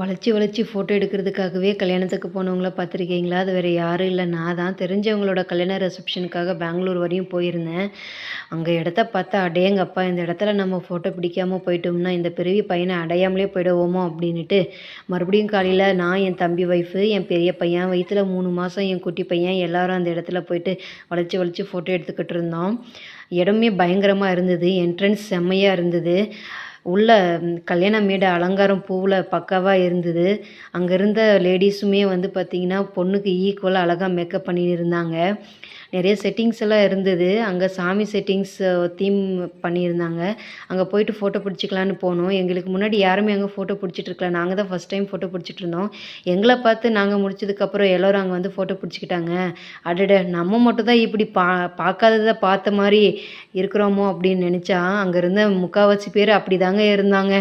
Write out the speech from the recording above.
வளைச்சி வளைச்சி ஃபோட்டோ எடுக்கிறதுக்காகவே கல்யாணத்துக்கு போனவங்கள பார்த்துருக்கீங்களா? அது வேறு யாரும் இல்லை. நான் தான் தெரிஞ்சவங்களோட கல்யாண ரிசப்ஷனுக்காக பெங்களூர் வரையும் போயிருந்தேன். அங்கே இடத்த பார்த்தா அடையங்கப்பா இந்த இடத்துல நம்ம ஃபோட்டோ பிடிக்காமல் போயிட்டோம்னா இந்த பிறவி பையனை அடையாமலே போயிடுவோமோ அப்படின்ட்டு மறுபடியும் காலையில் நான் என் தம்பி ஒய்ஃபு என் பெரிய பையன் வயிற்றில் மூணு மாதம் என் குட்டி பையன் எல்லோரும் அந்த இடத்துல போயிட்டு வளைச்சி வளைச்சி ஃபோட்டோ எடுத்துக்கிட்டு இருந்தோம். இடமே பயங்கரமாக இருந்தது. என்ட்ரன்ஸ் செம்மையாக இருந்தது. உள்ள கல்யாண மேடை அலங்காரம் பூவில் பக்காவாக இருந்தது. அங்கே இருந்த லேடிஸுமே வந்து பார்த்திங்கன்னா பொண்ணுக்கு ஈக்குவலாக அழகாக மேக்கப் பண்ணியிருந்தாங்க நிறைய செட்டிங்ஸ் எல்லாம் இருந்தது. அங்கே சாமி செட்டிங்ஸ் தீம் பண்ணியிருந்தாங்க. அங்கே போயிட்டு ஃபோட்டோ பிடிச்சிக்கலான்னு போனோம். எங்களுக்கு முன்னாடி யாருமே அங்கே ஃபோட்டோ பிடிச்சிட்டு இருக்கல. நாங்கள் தான் ஃபஸ்ட் டைம் ஃபோட்டோ பிடிச்சிட்டு இருந்தோம். எங்களை பார்த்து நாங்கள் முடிச்சதுக்கப்புறம் எல்லோரும் அங்கே வந்து ஃபோட்டோ பிடிச்சிக்கிட்டாங்க. அடட நம்ம மட்டும் தான் இப்படி பா பார்க்காததை பார்த்த மாதிரி இருக்கிறோமோ அப்படின்னு நினச்சா அங்கே இருந்த முக்கால்வாசி பேர் அப்படி தாங்க இருந்தாங்க.